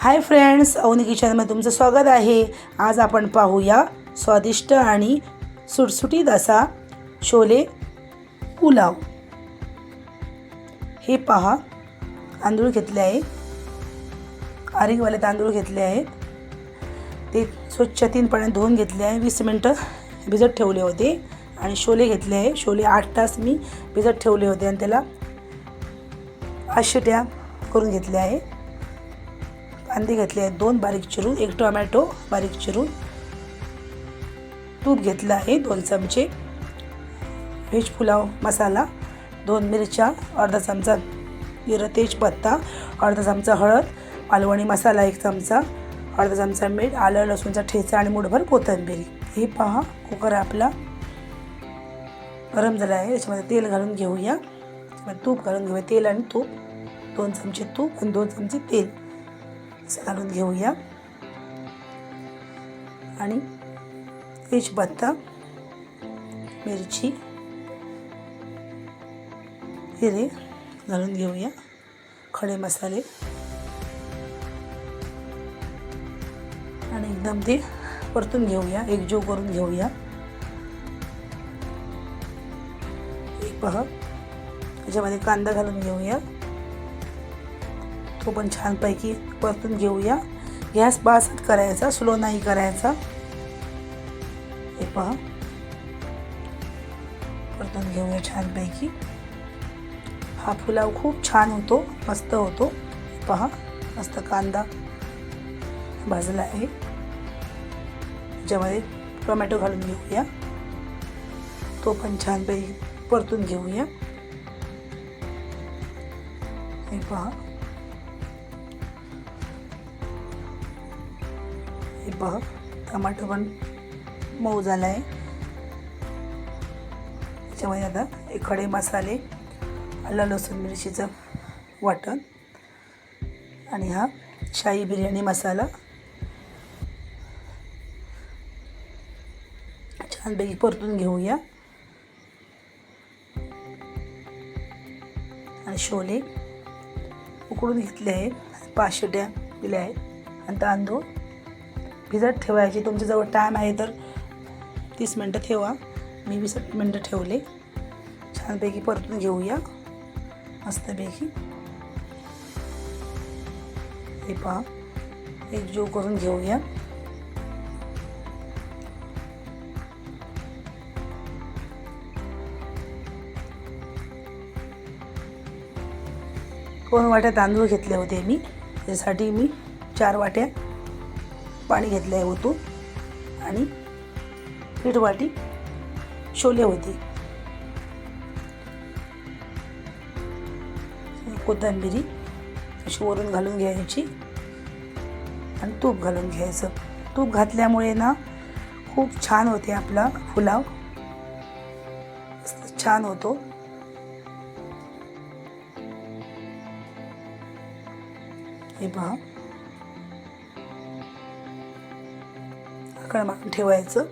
Hi friends Avni किचनमध्ये तुमचं स्वागत आहे. आज आपण पाहूया स्वादिष्ट आणि सुटसुटीत असा शोले पुलाव. हे पहा तांदूळ घेतले आहे. आरिगवाले तांदूळ घेतले आहेत. ते स्वच्छ तीन पाण्यात धुवून घेतले आहे. वीस मिनटं भिजत ठेवले होते आणि शोले घेतले आहे. शोले आठ तास मी भिजत ठेवले होते आणि त्याला आशिट्या करून घेतल्या आहे. कांदे घेतले आहेत. दोन बारीक चिरून एक टोमॅटो बारीक चिरून. तूप घेतलं आहे दोन चमचे. व्हेज पुलाव मसाला दोन मिरच्या अर्धा चमचा जिरं तेजपत्ता अर्धा चमचा हळद मालवणी मसाला एक चमचा अर्धा चमचा मीठ आलं लसूणचा ठेचा आणि मुठभर कोथिंबीर. हे पहा कुकर आपला गरम झाला आहे. याच्यामध्ये तेल घालून घेऊया. तूप घालून घेऊया. तेल आणि तूप. दोन चमचे तूप आणि दोन चमचे तेल. असं घालून घेऊया. आणि तेजपत्ता मिरची हिरे घालून घेऊया. खडे मसाले. आणि एकदम ते परतून घेऊया एकजीव करून घेऊया. एक पहा. त्याच्यामध्ये कांदा घालून घेऊया. तो पण छानपैकी परतून घेऊया. गॅस बासट करायचा स्लो नाही करायचा. हे पहा. परतून घेऊया छानपैकी. हा पुलाव खूप छान होतो मस्त होतो. हे पहा मस्त कांदा भाजला आहे. त्याच्यामध्ये टोमॅटो घालून घेऊया. तो पण छानपैकी परतून घेऊया. हे पहा. हे पहा टमाटर पण मऊ झाला आहे त्याच्यामध्ये आता एक खडे मसाले आला लसूण मिरचीचं वाटण आणि हा शाही बिर्याणी मसाला. छानपैकी परतून घेऊया. आणि शोले उकडून घेतले आहेत पाच शिट्या दिल्या आहेत. आणि तांदूळ भिजत ठेवायची. तुमच्याजवळ टाईम आहे तर तीस मिनटं ठेवा. मी वीस मिनटं ठेवले. छानपैकी परतून घेऊया. मस्तपैकी. हे पहा. एक जीव करून घेऊया. दोन वाट्या तांदूळ घेतले होते मी. त्यासाठी मी चार वाट्या पाणी घेतलं आहे होतो आणि पीठ वाटी छोले होते. कोथिंबिरी अशी वरून घालून घ्यायची आणि तूप घालून घ्यायचं. तूप घातल्यामुळे ना खूप छान होते आपला पुलाव. छान होतो. हे पहा. आकड ठेवायचं.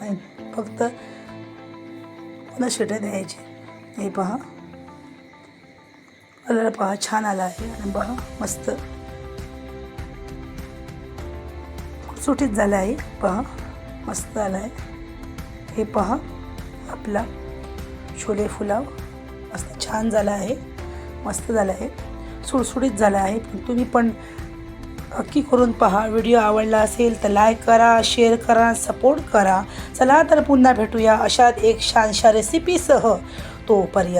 आणि फक्त मला शिट्या द्यायचे हे पहा. कलर पहा छान आला आहे. आणि पहा मस्त. सुटीत झाला आहे. पहा मस्त आला आहे. हे पहा आपला छोले फुलाव. मस्त छान झाला आहे. मस्त झाला आहे. सुटसुटीत झाला आहे. पण तुम्ही पण नक्की करून पहा. व्हिडिओ आवडला असेल तर लाईक करा शेअर करा सपोर्ट करा. चला तर पुन्हा भेटूया अशात एक छानशा रेसिपीसह तोपर्यंत